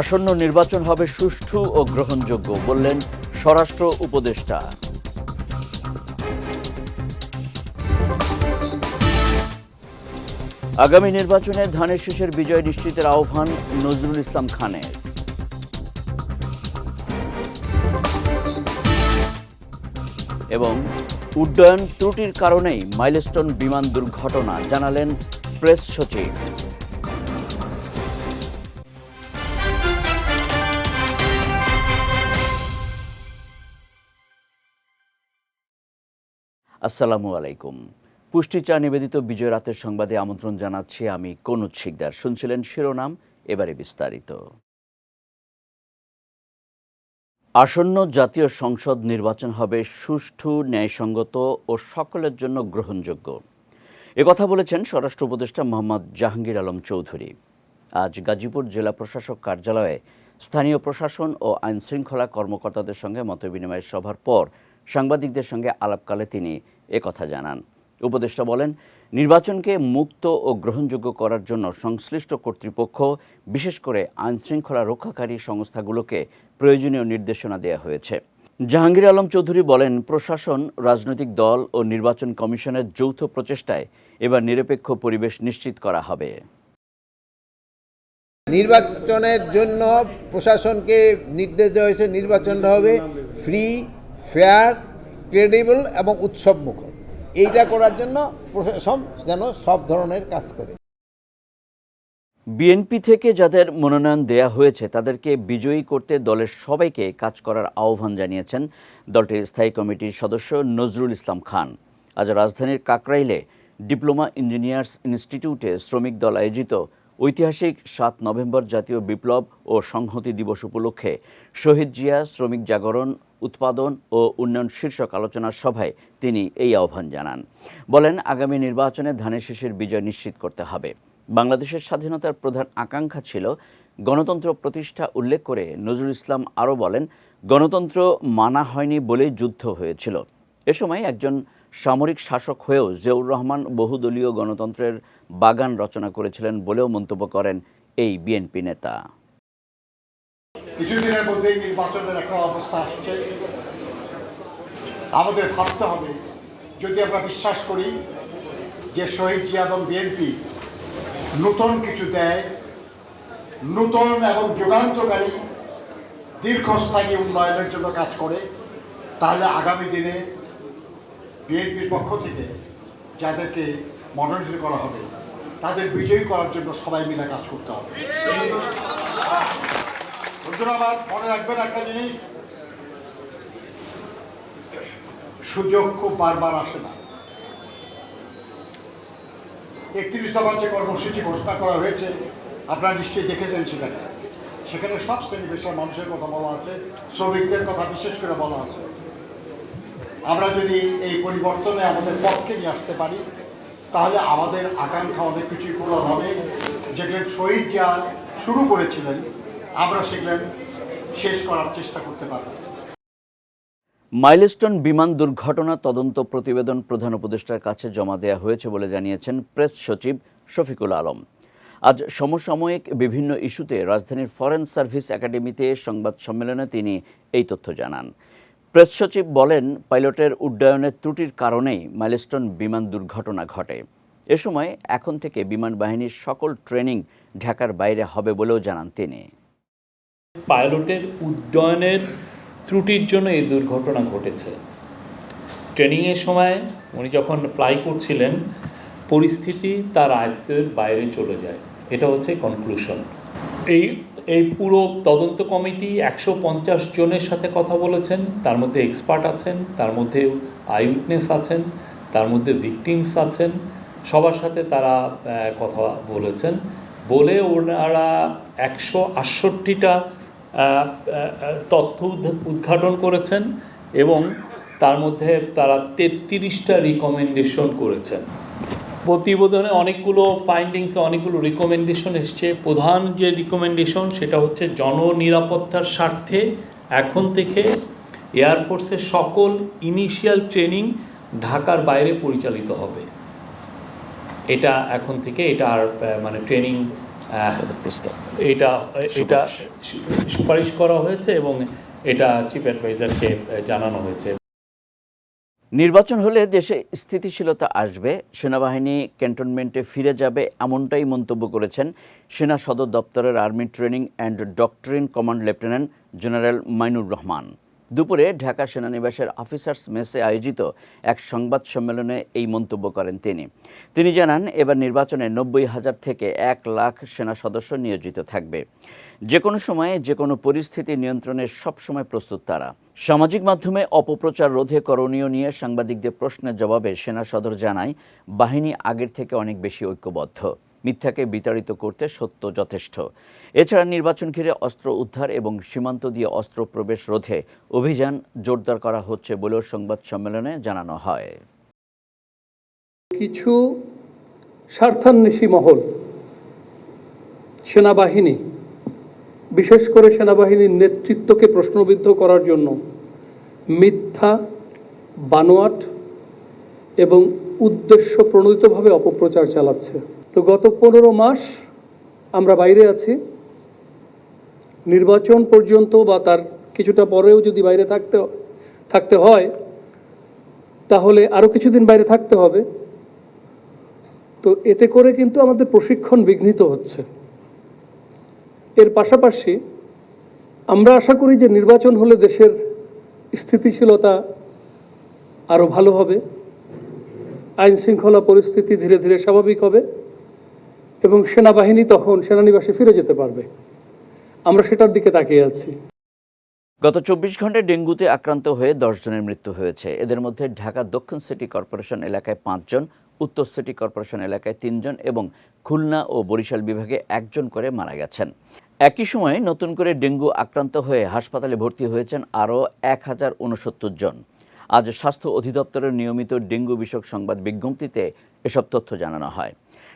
আসন্ন নির্বাচন হবে সুষ্ঠু ও গ্রহণযোগ্য, বললেন স্বরাষ্ট্র উপদেষ্টা। আগামী নির্বাচনে ধানের শীষের বিজয় নিশ্চিতের আহ্বান নজরুল ইসলাম খানের। এবং উড্ডয়ন ত্রুটির কারণেই মাইলস্টোন বিমান দুর্ঘটনা, জানালেন প্রেস সচিব। আসসালামু আলাইকুম। পুষ্টি চা নিবেদিত বিজয় রাতের সংবাদে আমন্ত্রণ জানাচ্ছি আমি কনুজ শিকদার। শুনছিলেন শিরোনাম, এবারে বিস্তারিত। আসন্ন জাতীয় সংসদ নির্বাচন হবে সুষ্ঠু, ন্যায়সঙ্গত ও সকলের জন্য গ্রহণযোগ্য। কথা বলেছেন স্বরাষ্ট্র উপদেষ্টা মোহাম্মদ জাহাঙ্গীর আলম চৌধুরী। আজ গাজীপুর জেলা প্রশাসক কার্যালয়ে স্থানীয় প্রশাসন ও আইনশৃঙ্খলা কর্মকর্তাদের সঙ্গে মতবিনিময়ের সভার পর সাংবাদিকদের সঙ্গে আলাপকালে তিনি একথা জানান। উপদেষ্টা বলেন, নির্বাচনকে মুক্ত ও গ্রহণযোগ্য করার জন্য সংশ্লিষ্ট কর্তৃপক্ষ, বিশেষ করে আইনশৃঙ্খলা রক্ষাকারী সংস্থাগুলোকে প্রয়োজনীয় নির্দেশনা দেওয়া হয়েছে। জাহাঙ্গীর আলম চৌধুরী বলেন, প্রশাসন, রাজনৈতিক দল ও নির্বাচন কমিশনের যৌথ প্রচেষ্টায় এবার নিরপেক্ষ পরিবেশ নিশ্চিত করা হবে। নির্বাচনের জন্য প্রশাসনকে নির্দেশ দেওয়া হয়েছে, নির্বাচনটা হবে ফ্রি ফেয়ার ক্রেডিবল এবং উৎসবমুখ এইটা করার জন্য প্রশাসন যেন সব ধরনের কাজ করে। বিএনপি থেকে যাদের মনোনয়ন দেয়া হয়েছে, তাদেরকে বিজয়ী করতে দলের সবাইকে কাজ করার আহ্বান জানিয়েছেন দলটির স্থায়ী কমিটির সদস্য নজরুল ইসলাম খান। আজ রাজধানীর কাকরাইলে ডিপ্লোমা ইঞ্জিনিয়ার্স ইনস্টিটিউটে শ্রমিক দল আয়োজিত ঐতিহাসিক সাত নভেম্বর জাতীয় বিপ্লব ও সংহতি দিবস উপলক্ষে শহীদ জিয়া, শ্রমিক জাগরণ, উৎপাদন ও উন্নয়ন শীর্ষক আলোচনা সভায় তিনি এই আহ্বান জানান। বলেন, আগামী নির্বাচনে ধানের শীষের বিজয় নিশ্চিত করতে হবে। বাংলাদেশের স্বাধীনতার প্রধান আকাঙ্ক্ষা ছিল গণতন্ত্র প্রতিষ্ঠা উল্লেখ করে নজরুল ইসলাম আরও বলেন, গণতন্ত্র মানা হয়নি বলেই যুদ্ধ হয়েছিল। এ সময় একজন সামরিক শাসক হয়েও জিয়াউর রহমান বহুদলীয় গণতন্ত্রের বাগান রচনা করেছিলেন বলেও মন্তব্য করেন এই বিএনপি নেতা। কিছুদিনের মধ্যেই নির্বাচনের একটা অবস্থা আসছে। আমাদের ভাবতে হবে, যদি আমরা বিশ্বাস করি যে শহীদ জিয়া এবং বিএনপি নতুন কিছু দেয়, নতুন এবং যুগান্তকারী দীর্ঘস্থায়ী উন্নয়নের জন্য কাজ করে, তাহলে আগামী দিনে বিএনপির পক্ষ থেকে যাদেরকে মনোনীত করা হবে, তাদের বিজয়ী করার জন্য সবাই মিলে কাজ করতে হবে। হুজুরাবাদ মনে রাখবেন একটা জিনিস, সুযোগ খুব বারবার আসে না। একত্রিশ দফার যে কর্মসূচি ঘোষণা করা হয়েছে, আপনারা নিশ্চয়ই দেখেছেন সেখানে। সেখানে সব শ্রেণি পেশার মানুষের কথা বলা আছে, শ্রমিকদের কথা বিশেষ করে বলা আছে। আমরা যদি এই পরিবর্তনে আমাদের পক্ষে নিয়ে আসতে পারি, তাহলে আমাদের আকাঙ্ক্ষা অনেক কিছুই পূরণ হবে। যেগুলো শহীদ যা শুরু করেছিলেন, আমরা সেগুলো শেষ করার চেষ্টা করতে পারব। মাইলস্টোন বিমান দুর্ঘটনা তদন্ত প্রতিবেদন প্রধান উপদেষ্টার কাছে জমা দেওয়া হয়েছে বলে জানিয়েছেন প্রেস সচিব শফিকুল আলম। আজ সমসাময়িক বিভিন্ন ইস্যুতে রাজধানীর ফরেন সার্ভিস একাডেমিতে সংবাদ সম্মেলনে তিনি এই তথ্য জানান। প্রেস সচিব বলেন, পাইলটের উড্ডয়নের ত্রুটির কারণেই মাইলস্টোন বিমান দুর্ঘটনা ঘটে। এ সময় এখন থেকে বিমান বাহিনীর সকল ট্রেনিং ঢাকার বাইরে হবে বলেও জানান তিনি। পাইলটের উড্ডয়নের ত্রুটির জন্য এই দুর্ঘটনা ঘটেছে। ট্রেনিংয়ের সময় উনি যখন ফ্লাই করছিলেন, পরিস্থিতি তার আয়ত্তের বাইরে চলে যায়। এটা হচ্ছে কনক্লুশন এই এই পুরো তদন্ত কমিটি একশো পঞ্চাশ জনের সাথে কথা বলেছেন, তার মধ্যে এক্সপার্ট আছেন, তার মধ্যে আই উইটনেস আছেন, তার মধ্যে ভিকটিমস আছেন, সবার সাথে তারা কথা বলেছেন। বলে ওনারা একশো আটষট্টিটা তথ্য উদ্ঘাটন করেছেন এবং তার মধ্যে তারা তেত্রিশটা রিকমেন্ডেশন করেছেন। প্রতিবেদনে অনেকগুলো ফাইন্ডিংস অনেকগুলো রিকমেন্ডেশন এসছে। প্রধান যে রিকমেন্ডেশন সেটা হচ্ছে জননিরাপত্তার স্বার্থে এখন থেকে এয়ারফোর্সের সকল ইনিশিয়াল ট্রেনিং ঢাকার বাইরে পরিচালিত হবে। এটা এখন থেকে এটা আর মানে ট্রেনিং এটা এটা সুপারিশ। করা হয়েছে এবং এটা চিফ অ্যাডভাইজারকে জানানো হয়েছে। নির্বাচন হলে দেশে স্থিতিশীলতা আসবে, সেনাবাহিনী ক্যান্টনমেন্টে ফিরে যাবে এমনটাই মন্তব্য করেছেন সেনা সদর দপ্তরের army training and doctrine command lieutenant general Mainur Rahman. দুপুরে ঢাকা সেনানিবাসের অফিসার্স মেসে আয়োজিত এক সংবাদ সম্মেলনে এই মন্তব্য করেন তিনি। তিনি জানান, এবার নির্বাচনে নব্বই হাজার থেকে এক লাখ সেনা সদস্য নিয়োজিত থাকবে। যে কোনো সময়ে যে কোনো পরিস্থিতি নিয়ন্ত্রণে সবসময় প্রস্তুত তারা। সামাজিক মাধ্যমে অপপ্রচার রোধে করণীয় নিয়ে সাংবাদিকদের প্রশ্নের জবাবে সেনা সদর জানায়, বাহিনী আগের থেকে অনেক বেশি ঐক্যবদ্ধ। মিথ্যাকে বিতাড়িত করতে সত্য যথেষ্ট। এছাড়া নির্বাচন ঘিরে অস্ত্র উদ্ধার এবং সীমান্ত দিয়ে অস্ত্র প্রবেশ রোধে অভিযান জোরদার করা হচ্ছে বলেও সংবাদ সম্মেলনে জানানো হয়। কিছু স্বার্থান্বেষী মহল, সেনাবাহিনী, বিশেষ করে সেনাবাহিনীর নেতৃত্বকে প্রশ্নবিদ্ধ করার জন্য মিথ্যা, বানোয়াট এবং উদ্দেশ্য প্রণোদিতভাবে অপপ্রচার চালাচ্ছে। তো গত পনেরো মাস আমরা বাইরে আছি। নির্বাচন পর্যন্ত বা তার কিছুটা পরেও যদি বাইরে থাকতে থাকতে হয়, তাহলে আরও কিছুদিন বাইরে থাকতে হবে। তো এতে করে কিন্তু আমাদের প্রশিক্ষণ বিঘ্নিত হচ্ছে। এর পাশাপাশি আমরা আশা করি যে নির্বাচন হলে দেশের স্থিতিশীলতা আরও ভালো হবে। আইন শৃঙ্খলা পরিস্থিতি ধীরে ধীরে স্বাভাবিক হবে। এবং সেনাবাহিনী তখন সেনানিবাসে ফিরে যেতে পারবে। আমরা সেটার দিকে তাকিয়ে আছি। গত চব্বিশ ঘন্টায় ডেঙ্গুতে আক্রান্ত হয়ে জনের মৃত্যু হয়েছে। এদের মধ্যে ঢাকা দক্ষিণ সিটি কর্পোরেশন এলাকায় পাঁচজন, উত্তর সিটি কর্পোরেশন এলাকায় তিনজন এবং খুলনা ও বরিশাল বিভাগে একজন করে মারা গেছেন। একই সময়ে নতুন করে ডেঙ্গু আক্রান্ত হয়ে হাসপাতালে ভর্তি হয়েছেন আরও এক হাজার উনসত্তর জন। আজ স্বাস্থ্য অধিদপ্তরের নিয়মিত ডেঙ্গু বিষয়ক সংবাদ বিজ্ঞপ্তিতে এসব তথ্য জানানো হয়।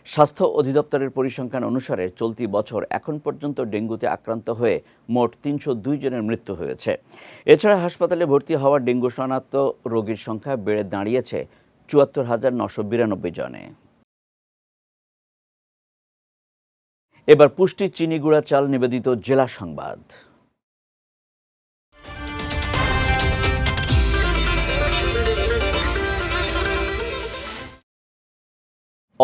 স্বাস্থ্য অধিদপ্তরের পরিসংখ্যান অনুসারে চলতি বছর এখন পর্যন্ত ডেঙ্গুতে আক্রান্ত হয়ে মোট তিনশো দুই জনের মৃত্যু হয়েছে। এছাড়া হাসপাতালে ভর্তি হওয়া ডেঙ্গু শনাক্ত রোগীর সংখ্যা বেড়ে দাঁড়িয়েছে চুয়াত্তর হাজার নশো বিরানব্বই জনে। এবার পুষ্টি চিনিগুড়া চাল নিবেদিত জেলা সংবাদ।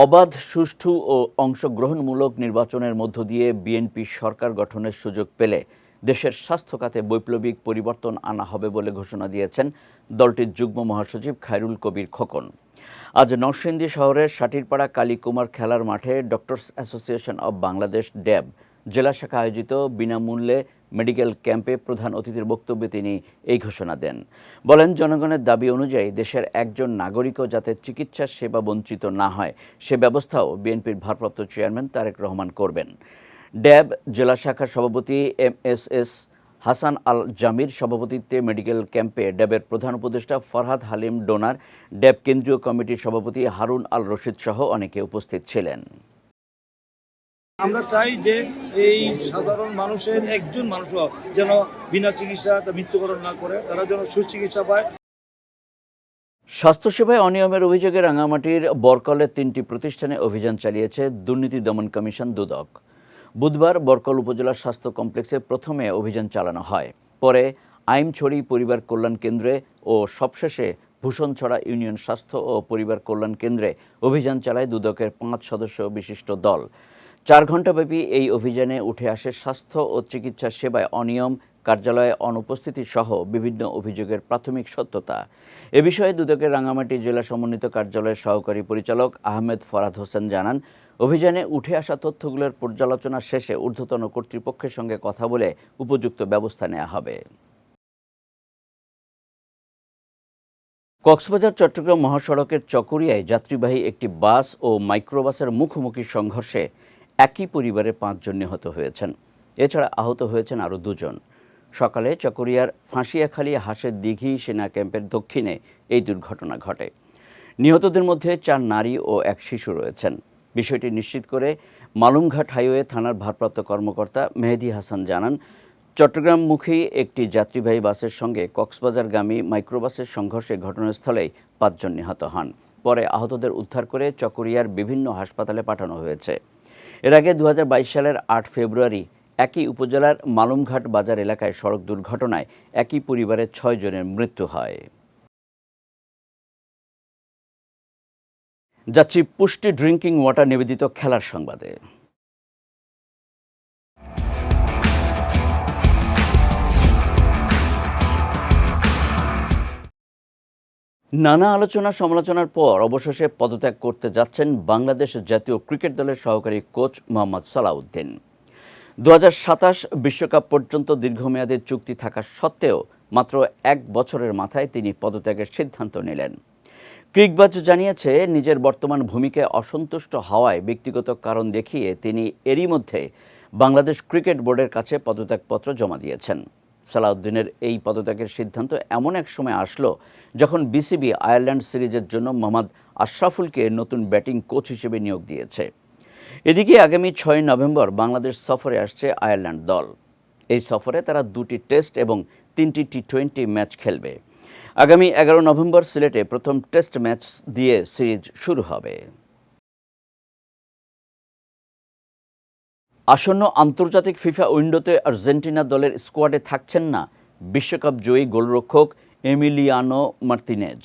অবাধ, সুষ্ঠু ও অংশগ্রহণমূলক নির্বাচনের মধ্য দিয়ে বিএনপি সরকার গঠনের সুযোগ পেলে দেশের স্বাস্থ্য খাতে বৈপ্লবিক পরিবর্তন আনা হবে বলে ঘোষণা দিয়েছেন দলটির যুগ্ম মহাসচিব খায়রুল কবির খোকন। আজ নরসিংদী শহরের সাটিরপাড়া কালীকুমার খেলার মাঠে doctors association of Bangladesh, DAB জেলা শাখা আয়োজিত বিনামূল্যে মেডিকেল ক্যাম্পে প্রধান অতিথির বক্তব্যে তিনি এই ঘোষণা দেন। বলেন, জনগণের দাবি অনুযায়ী দেশের একজন নাগরিকও যাতে চিকিৎসা সেবা বঞ্চিত না হয়, সে ব্যবস্থাও বিএনপির ভারপ্রাপ্ত চেয়ারম্যান তারেক রহমান করবেন। ড্যাব জেলা শাখার সভাপতি M S S Hasan Al Jamir সভাপতিত্বে মেডিকেল ক্যাম্পে ড্যাবের প্রধান উপদেষ্টা ফরহাদ হালিম ডোনার, ড্যাব কেন্দ্রীয় কমিটির সভাপতি হারুন আল রশিদ সহ অনেকে উপস্থিত ছিলেন। আমরা চাই যে এই সাধারণ মানুষের একজন মানুষও যেন বিনা চিকিৎসা মৃত্যুবরণ না করে, তারা যেন সুচিকিৎসা পায়। স্বাস্থ্যসেবায় অনিয়মের অভিযোগে রাঙামাটির বরকলের তিনটি প্রতিষ্ঠানে অভিযান চালিয়েছে দুর্নীতি দমন কমিশন দুদক। বুধবার বরকল উপজেলা স্বাস্থ্য কমপ্লেক্সে প্রথমে অভিযান চালানো হয়। পরে আইমছড়ি পরিবার কল্যাণ কেন্দ্রে ও সবশেষে ভূষণছড়া ইউনিয়ন স্বাস্থ্য ও পরিবার কল্যাণ কেন্দ্রে অভিযান চালায় দুদকের পাঁচ সদস্য বিশিষ্ট দল। চার ঘণ্টাব্যাপী এই অভিযানে উঠে আসে স্বাস্থ্য ও চিকিৎসা সেবায় অনিয়ম, কার্যালয়ে অনুপস্থিতি সহ বিভিন্ন অভিযোগের প্রাথমিক সত্যতা। এ বিষয়ে দুদকের রাঙামাটি জেলা সমন্বিত কার্যালয়ের সহকারী পরিচালক আহমেদ ফরাদ হোসেন জানান, অভিযানে উঠে আসা তথ্যগুলোর পর্যালোচনা শেষে ঊর্ধ্বতন কর্তৃপক্ষের সঙ্গে কথা বলে উপযুক্ত ব্যবস্থা নেওয়া হবে। কক্সবাজার, চট্টগ্রাম মহাসড়কের চকরিয়ায় যাত্রীবাহী একটি বাস ও মাইক্রোবাসের মুখোমুখি সংঘর্ষে একই পরিবারের পাঁচজন নিহত হয়েছেন। এছাড়া আহত হয়েছেন আরও দুজন। সকালে চকরিয়ার ফাঁসিয়াখালী হাঁসের দিঘি সেনা ক্যাম্পের দক্ষিণে এই দুর্ঘটনা ঘটে। নিহতদের মধ্যে চার নারী ও এক শিশু রয়েছেন। বিষয়টি নিশ্চিত করে মালুমঘাট হাইওয়ে থানার ভারপ্রাপ্ত কর্মকর্তা মেহেদি হাসান জানান চট্টগ্রামমুখী একটি যাত্রীবাহী বাসের সঙ্গে কক্সবাজারগামী মাইক্রোবাসের সংঘর্ষে ঘটনাস্থলেই পাঁচজন নিহত হন। পরে আহতদের উদ্ধার করে চকরিয়ার বিভিন্ন হাসপাতালে পাঠানো হয়েছে। এর আগে দু হাজার বাইশ সালের আট ফেব্রুয়ারি একই উপজেলার মালুমঘাট বাজার এলাকায় সড়ক দুর্ঘটনায় একই পরিবারের ছয় জনের মৃত্যু হয়। যাচ্ছি পুষ্টি ড্রিঙ্কিং ওয়াটার নিবেদিত খেলার সংবাদে। নানা আলোচনা সমালোচনার পর অবশেষে পদত্যাগ করতে যাচ্ছেন বাংলাদেশ জাতীয় ক্রিকেট দলের সহকারী কোচ মোহাম্মদ সালাউদ্দিন। দু বিশ্বকাপ পর্যন্ত দীর্ঘমেয়াদী চুক্তি থাকা সত্ত্বেও মাত্র এক বছরের মাথায় তিনি পদত্যাগের সিদ্ধান্ত নিলেন। ক্রিকবাজ জানিয়েছে, নিজের বর্তমান ভূমিকায় অসন্তুষ্ট হওয়ায় ব্যক্তিগত কারণ দেখিয়ে তিনি এরই মধ্যে বাংলাদেশ ক্রিকেট বোর্ডের কাছে পদত্যাগপত্র জমা দিয়েছেন। সালাউদ্দিনের এই পদত্যাগের সিদ্ধান্ত এমন এক সময় আসলো যখন বিসিবি আয়ারল্যান্ড সিরিজের জন্য মোহাম্মদ আশরাফুলকে নতুন ব্যাটিং কোচ হিসেবে নিয়োগ দিয়েছে। এদিকে আগামী ছয় নভেম্বর বাংলাদেশ সফরে আসছে আয়ারল্যান্ড দল। এই সফরে তারা দুটি টেস্ট এবং তিনটি টি টোয়েন্টি ম্যাচ খেলবে। আগামী এগারো নভেম্বর সিলেটে প্রথম টেস্ট ম্যাচ দিয়ে সিরিজ শুরু হবে। আসন্ন আন্তর্জাতিক ফিফা উইন্ডোতে আর্জেন্টিনা দলের স্কোয়াডে থাকছেন না বিশ্বকাপ জয়ী গোলরক্ষক এমিলিয়ানো মার্তিনেজ।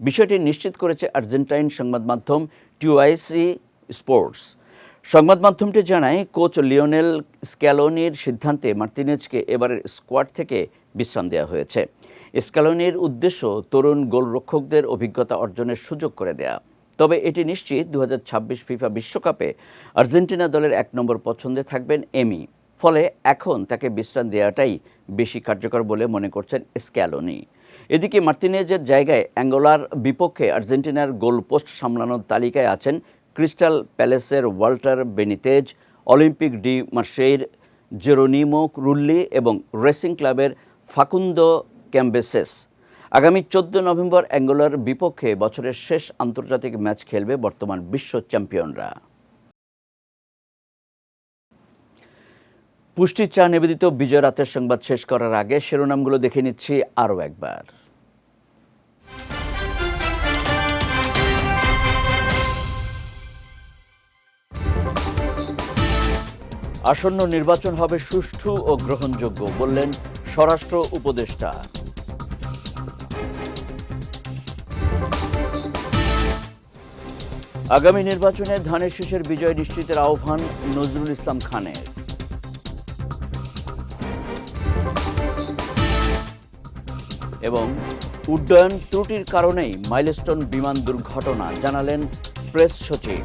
বিষয়টি নিশ্চিত করেছে আর্জেন্টাইন সংবাদ মাধ্যম টিওআইসি স্পোর্টস। সংবাদ মাধ্যমটি জানায়, কোচ লিওনেল স্ক্যালোনির সিদ্ধান্তে মার্তিনেজকে এবারের স্কোয়াড থেকে বিশ্রাম দেওয়া হয়েছে। স্ক্যালোনির উদ্দেশ্য তরুণ গোলরক্ষকদের অভিজ্ঞতা অর্জনের সুযোগ করে দেয়া। তবে এটি নিশ্চিত দু হাজার ছাব্বিশ ফিফা বিশ্বকাপে আর্জেন্টিনা দলের এক নম্বর পছন্দে থাকবেন এমি। ফলে এখন তাকে বিশ্রাম দেওয়াটাই বেশি কার্যকর বলে মনে করছেন স্ক্যালোনি। এদিকে মার্তিনেজের জায়গায় অ্যাঙ্গোলার বিপক্ষে আর্জেন্টিনার গোলপোস্ট সামলানোর তালিকায় আছেন ক্রিস্টাল প্যালেসের ওয়াল্টার বেনিতেজ, অলিম্পিক ডি মার্সেইর জেরোনিমো রুল্লি এবং রেসিং ক্লাবের ফাকুন্দো ক্যাম্বেসেস। আগামী চোদ্দ নভেম্বর অ্যাঙ্গোলার বিপক্ষে বছরের শেষ আন্তর্জাতিক ম্যাচ খেলবে বর্তমান বিশ্ব চ্যাম্পিয়নরা। পুষ্টি চা নিবেদিত বিজয় রাতের সংবাদ শেষ করার আগে শিরোনামগুলো দেখে নিচ্ছি আরও একবার। আসন্ন নির্বাচন হবে সুষ্ঠু ও গ্রহণযোগ্য, বললেন স্বরাষ্ট্র উপদেষ্টা। আগামী নির্বাচনে ধানের শীষের বিজয় নিশ্চিতের আহ্বান নজরুল ইসলাম খানের। এবং উড্ডয়ন ত্রুটির কারণেই মাইলস্টোন বিমান দুর্ঘটনা, জানালেন প্রেস সচিব।